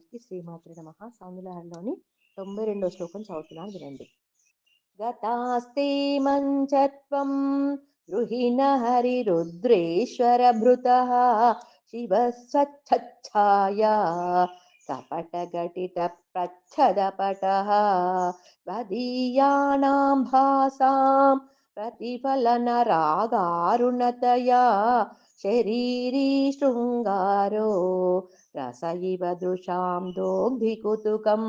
అందరికీ శ్రీమాతృ నమ. సౌందర్యంలోని తొంభై రెండో శ్లోకం చదువుతున్నాను వినండి. గతాస్తే మంచత్వం గృహిణ హరి రుద్రేశ్వర భృత. శివ స్వచ్ఛాయా కపటఘటిత ప్రచ్ఛదపట వదీయానాం భాసాం ప్రతిఫలన రాగారుణతయా శరీరీ శృంగారో రస ఇవ దృశాం దోగ్ధికుతుకం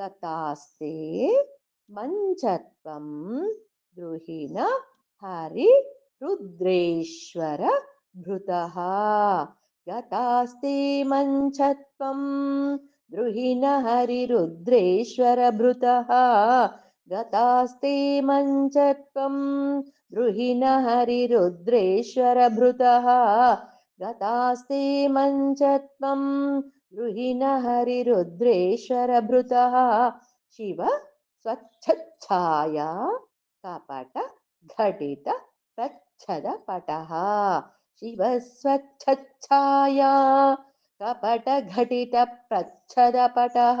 గతాస్తే మంచత్వం గృహిణ హరి రుద్రేశ్వర భృత. గతాస్తే మంచత్వం గృహిణ गतास्ते मञ्चत्वं द्रुहिण हरिरुद्रेश्वरभृतः। गतास्ते मञ्चत्वं द्रुहिण हरिरुद्रेश्वरभृतः। शिव स्वच्छच्छाया कपट घटित प्रच्छदपटः शिव स्वच्छच्छाया कपट घटित कपटघटितप्रच्छदपटः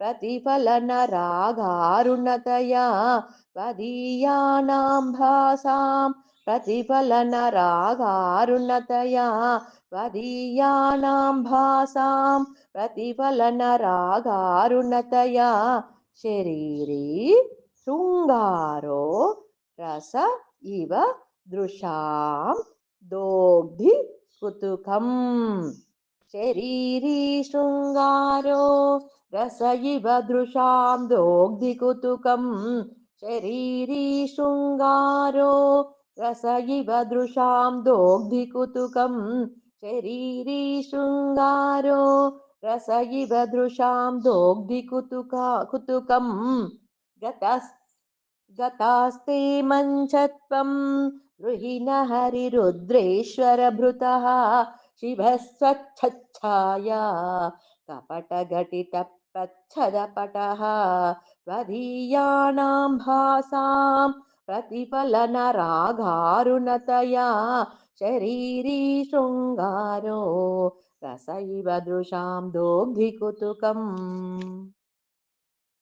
పట శివ స్వచ్ఛాయా కపట ఘటిత ప్రచ్ఛద పట శివ స్వచ్ఛాయా కపట ఘటిత ప్రచ్ఛద పట స్వదీయానాం భాసాం ప్రతిఫలన రాగారుణతయా వదీయానాం భాసాం रस इव दृशां दोग्धिकुतुकम् शरीरी शृङ्गारो रस इव दृशां दोग्धिकुतुकम् शरीरी शृङ्गारो रस इव दृशां दोग्धिकुतुका कुतुकम् गतस्, गतास्ते मञ्चत्वं गृहिणहरिरुद्रेश्वरभृतः शिवस्वच्छच्छाया कपटघटित प्रच्छदपटः त्वदीयानां भासां प्रतिफलनरागारुणतया शरीरी शृङ्गारो रसैव दृशां दोग्धिकुतुकम्।